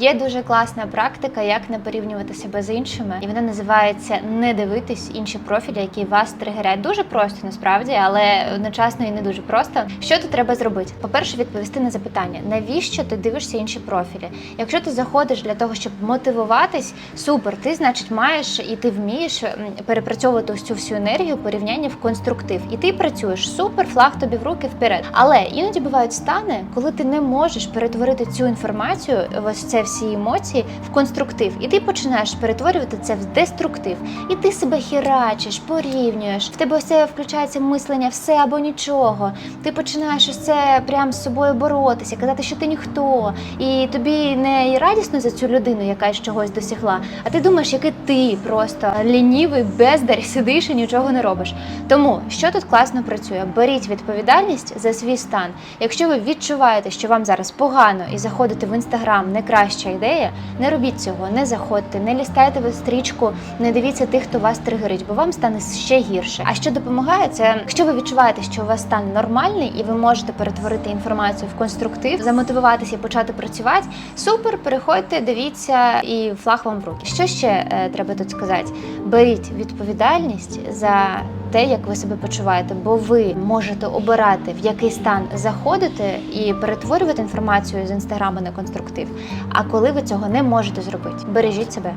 Є дуже класна практика, як не порівнювати себе з іншими, і вона називається не дивитись інші профілі, які вас тригерять. Дуже просто насправді, але одночасно і не дуже просто. Що тут треба зробити? По-перше, відповісти на запитання, навіщо ти дивишся інші профілі? Якщо ти заходиш для того, щоб мотивуватись, супер, ти значить маєш і ти вмієш перепрацьовувати ось цю всю енергію порівняння в конструктив. І ти працюєш супер, флаг тобі в руки вперед. Але іноді бувають стани, коли ти не можеш перетворити цю інформацію, ось це всі емоції, в конструктив, і ти починаєш перетворювати це в деструктив. І ти себе херачиш, порівнюєш. В тебе це включається мислення все або нічого. Ти починаєш це прям з собою боротися, казати, що ти ніхто, і тобі не радісно за цю людину, яка чогось досягла, а ти думаєш, який ти просто лінівий бездар, сидиш і нічого не робиш. Тому що тут класно працює? Беріть відповідальність за свій стан. Якщо ви відчуваєте, що вам зараз погано і заходити в інстаграм не краща ідея, не робіть цього, не заходьте, не лістайте ви стрічку, не дивіться тих, хто вас тригерить, бо вам стане ще гірше. А що допомагає, це якщо ви відчуваєте, що у вас стан нормальний і ви можете перетворити інформацію в конструктив, замотивуватися і почати працювати. Супер, переходьте, дивіться і флаг вам в руки. Що ще е, треба тут сказати? Беріть відповідальність за те, як ви себе почуваєте, бо ви можете обирати, в який стан заходити і перетворювати інформацію з інстаграму на конструктив. А коли ви цього не можете зробити, бережіть себе.